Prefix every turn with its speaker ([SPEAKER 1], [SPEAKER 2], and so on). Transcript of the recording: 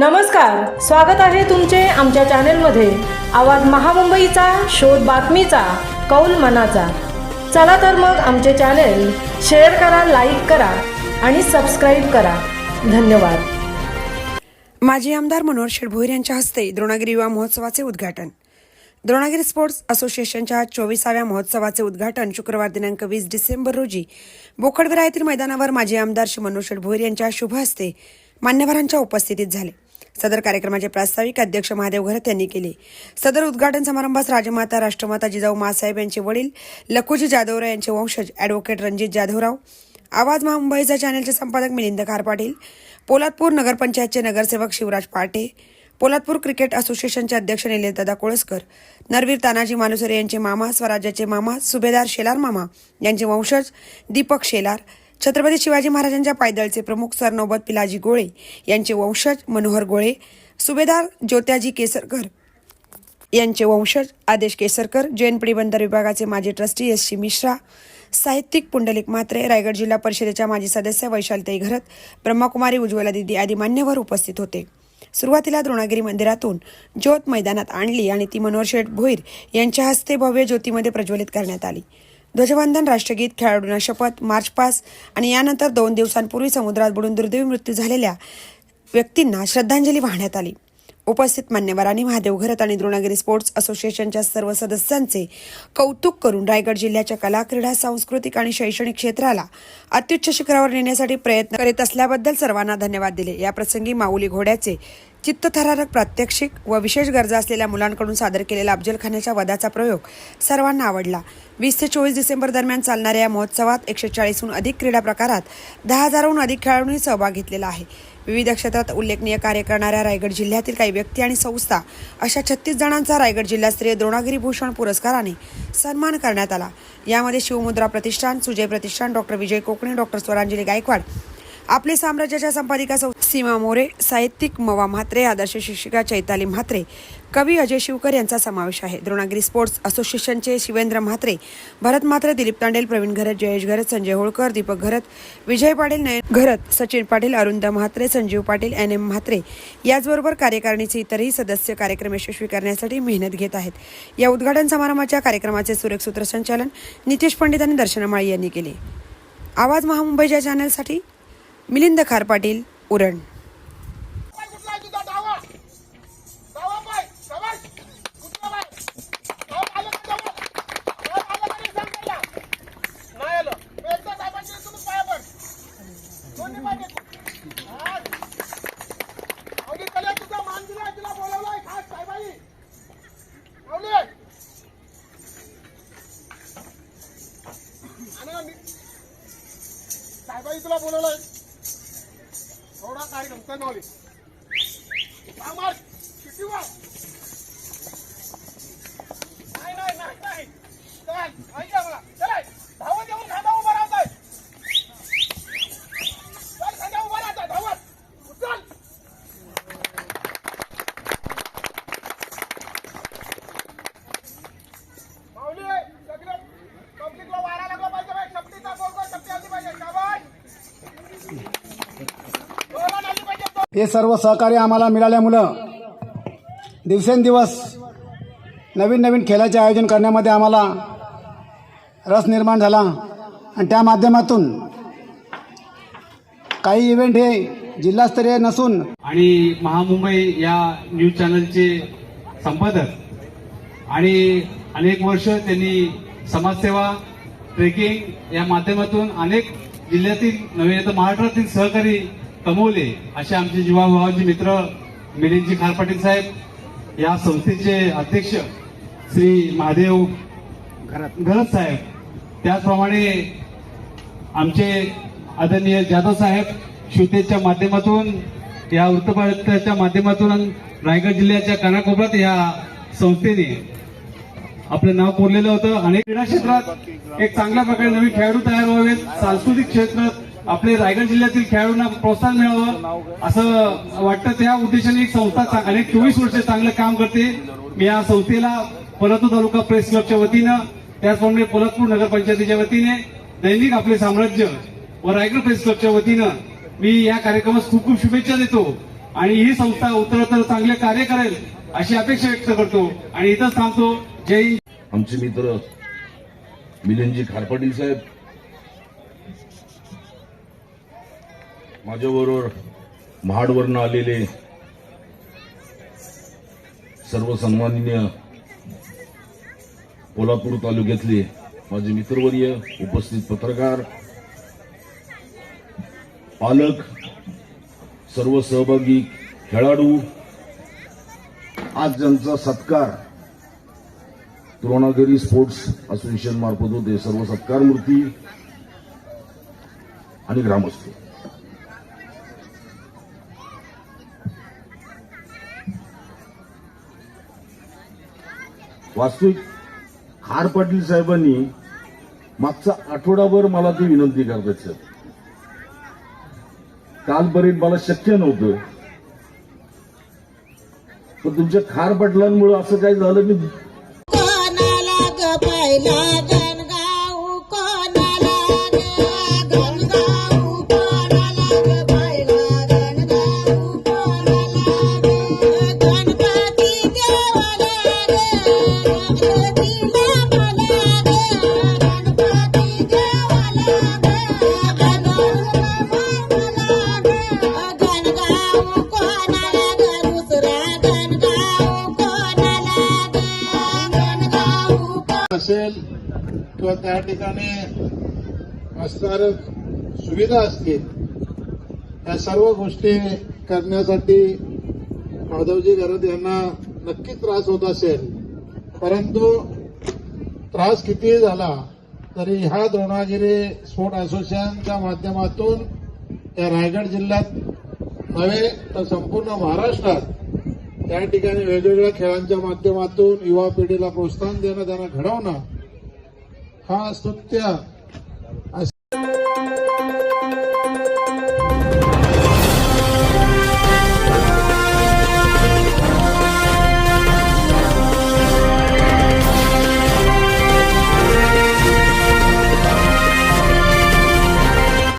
[SPEAKER 1] नमस्कार स्वागत आहे तुमचे आमच्या चॅनेलमध्ये. आवाज महामुंबईचा शोध बातमीचा कौल मनाचा. चला तर मग आमचे चॅनेल शेअर करा लाईक करा आणि सबस्क्राईब करा. धन्यवाद.
[SPEAKER 2] माजी आमदार मनोहर शेडभोईर यांच्या हस्ते द्रोणागिरी युवा महोत्सवाचे उद्घाटन. द्रोणागिरी स्पोर्ट्स असोसिएशनच्या चोवीसाव्या महोत्सवाचे उद्घाटन शुक्रवार दिनांक वीस डिसेंबर रोजी बोकडविरा येथील मैदानावर माजी आमदार श्री मनोहर शेडभोईर यांच्या शुभ हस्ते मान्यवरांच्या उपस्थितीत झाले. सदर कार्यक्रमाचे प्रास्ताविक अध्यक्ष महादेव घरत यांनी केले. सदर उद्घाटन समारंभास राजमाता राष्ट्रमाता जिजाऊ मासाहेब यांचे वडील लखुजी जाधवराव यांचे वंशज ॲडव्होकेट रणजित जाधवराव आवाज महामुंबईचा चॅनलचे संपादक मिलिंद खार पाटील पोलादपूर नगरपंचायतचे नगरसेवक शिवराज पाटे पोलादपूर क्रिकेट असोसिएशनचे अध्यक्ष निलेशदादा कोळसकर नरवीर तानाजी मालुसरे यांचे मामा स्वराज्याचे मामा सुभेदार शेलार मामा यांचे वंशज दीपक शेलार छत्रपती शिवाजी महाराजांच्या पायदळचे प्रमुख सरनोबत पिलाजी गोळे यांचे वंशज मनोहर गोळे सुभेदार ज्योत्याजी केसरकर यांचे वंशज आदेश केसरकर जैन बंदर विभागाचे माजी ट्रस्टी एस सी मिश्रा साहित्यिक पुंडलिक म्हात्रे रायगड जिल्हा परिषदेच्या माजी सदस्य वैशालताई घरत ब्रह्मकुमारी उज्ज्वला दिदी आदी मान्यवर उपस्थित होते. सुरुवातीला द्रोणागिरी मंदिरातून ज्योत मैदानात आणली आणि ती मनोहर शेठ भोईर यांच्या हस्ते भव्य ज्योतीमध्ये प्रज्वलित करण्यात आली. ध्वजवंदन राष्ट्रगीत खेळाडूंना शपथ मार्च पास आणि यानंतर दोन दिवसांपूर्वी समुद्रात बुडून दुर्दैवी मृत्यू झालेल्या व्यक्तींना श्रद्धांजली वाहण्यात आली. उपस्थित मान्यवरांनी महादेव घरत आणि द्रोणागिरी स्पोर्ट्स असोसिएशनच्या सर्व सदस्यांचे कौतुक करून रायगड जिल्ह्याच्या कला क्रीडा सांस्कृतिक आणि शैक्षणिक क्षेत्राला अत्युच्च शिखरावर नेण्यासाठी प्रयत्न करीत असल्याबद्दल सर्वांना धन्यवाद दिले. या प्रसंगी माऊली घोड्याचे चित्तथरारक प्रात्यक्षिक व विशेष गरजा असलेल्या मुलांकडून सादर केलेला अफजलखानाच्या वधाचा प्रयोग सर्वांना आवडला. वीस ते चोवीस डिसेंबर दरम्यान चालणाऱ्या या महोत्सवात एकशे चाळीसहून अधिक क्रीडा प्रकारात दहा हजारहून अधिक खेळाडूंनी सहभाग घेतलेला आहे. विविध क्षेत्रात उल्लेखनीय कार्य करणाऱ्या रायगड जिल्ह्यातील काही व्यक्ती आणि संस्था अशा छत्तीस जणांचा रायगड जिल्हास्तरीय द्रोणागिरी भूषण पुरस्काराने सन्मान करण्यात आला. यामध्ये शिवमुद्रा प्रतिष्ठान सुजय प्रतिष्ठान डॉक्टर विजय कोकणे डॉक्टर स्वरांजली गायकवाड आपले साम्राज्याच्या संपादिका सौ सीमा मोरे साहित्यिक मवा म्हात्रे आदर्श शिक्षिका चैताली म्हात्रे कवी अजय शिवकर यांचा समावेश आहे. द्रोणागिरी स्पोर्ट्स असोसिएशनचे शिवेंद्र म्हात्रे भरत म्हात्रे दिलीप तांडेल प्रवीण घरत जयेश घरत संजय होळकर दीपक घरत विजय पाटील नयन घरत सचिन पाटील अरुंद म्हात्रे संजीव पाटील एन एम म्हात्रे याचबरोबर कार्यकारिणीचे इतरही सदस्य कार्यक्रम यशस्वी करण्यासाठी मेहनत घेत आहेत. या उद्घाटन समारंभाच्या कार्यक्रमाचे सुरेख सूत्रसंचालन नितेश पंडित आणि दर्शना माळी यांनी केले. आवाज महामुंबईच्या चॅनलसाठी मिलिंद खार पाटील उरण.
[SPEAKER 3] तुझा आणि साहेबाई तुला बोलवलंय. थोडा कार्यक्रम चल माऊली किती वा
[SPEAKER 4] हे सर्व सहकार्य आम्हाला मिळाल्यामुळं दिवसेंदिवस नवीन नवीन खेळाचे आयोजन करण्यामध्ये आम्हाला रस निर्माण झाला. आणि त्या माध्यमातून काही इव्हेंट हे जिल्हास्तरीय नसून
[SPEAKER 5] आणि महामुंबई या न्यूज चॅनलचे संपादक आणि अनेक वर्ष त्यांनी समाजसेवा ट्रेकिंग या माध्यमातून अनेक जिल्ह्यातील नव्हे तर महाराष्ट्रातील सहकारी कमवले असे आमचे जीवा भावांचे मित्र मिलिंदजी खार पाटील साहेब या संस्थेचे अध्यक्ष श्री महादेव घरत साहेब. त्याचप्रमाणे आमचे आदरणीय जाधव साहेब शिवतेजच्या माध्यमातून या वृत्तपत्राच्या माध्यमातून रायगड जिल्ह्याच्या कानाकोपऱ्यात या संस्थेने आपलं नाव कोरलेलं होतं. आणि क्रीडा क्षेत्रात एक चांगल्या प्रकारे नवीन खेळाडू तयार व्हावेत. सांस्कृतिक क्षेत्रात आपले रायगड जिल्ह्यातील खेळाडूंना प्रोत्साहन मिळावं असं वाटतं. त्या उद्देशाने एक संस्था अनेक चोवीस वर्ष चांगलं काम करते. मी या संस्थेला पोलादपूर तालुका प्रेस क्लबच्या वतीनं त्याचप्रमाणे पोलादपूर नगरपंचायतीच्या वतीने दैनिक आपले साम्राज्य व रायगड प्रेस क्लबच्या वतीनं मी या कार्यक्रमास खूप खूप शुभेच्छा देतो. आणि ही संस्था उत्तरोत्तर चांगले कार्य करेल अशी अपेक्षा व्यक्त करतो. आणि इथंच थांबतो. जय
[SPEAKER 6] आमचे मित्र मिलनजी खारपाटील साहेब माझ्याबरोबर महाडवरनं आलेले सर्व सन्माननीय कोल्हापूर तालुक्यातले माझे मित्रवर्य उपस्थित पत्रकार पालक सर्व सहभागी खेळाडू आज ज्यांचा सत्कार द्रोणागिरी स्पोर्ट्स असोसिएशन मार्फत होते सर्व सत्कार मूर्ती आणि ग्रामस्थ. वास्तविक खार पाटील साहेबांनी मागचा आठवडाभर मला ती विनंती करतात सर. कालपर्यंत मला शक्य नव्हतं. पण तुमच्या खार पाटलांमुळे असं काही झालं मी
[SPEAKER 3] किंवा त्या ठिकाणी असणार सुविधा असतील या सर्व गोष्टी करण्यासाठी माधवजी गरज यांना नक्कीच त्रास होत असेल. परंतु त्रास कितीही झाला तरी ह्या द्रोणागिरी स्पोर्ट असोसिएशनच्या माध्यमातून या रायगड जिल्ह्यात नव्हे तर संपूर्ण महाराष्ट्रात त्या ठिकाणी वेगवेगळ्या खेळांच्या माध्यमातून युवा पिढीला प्रोत्साहन देणं त्यांना घडवणं हा सत्य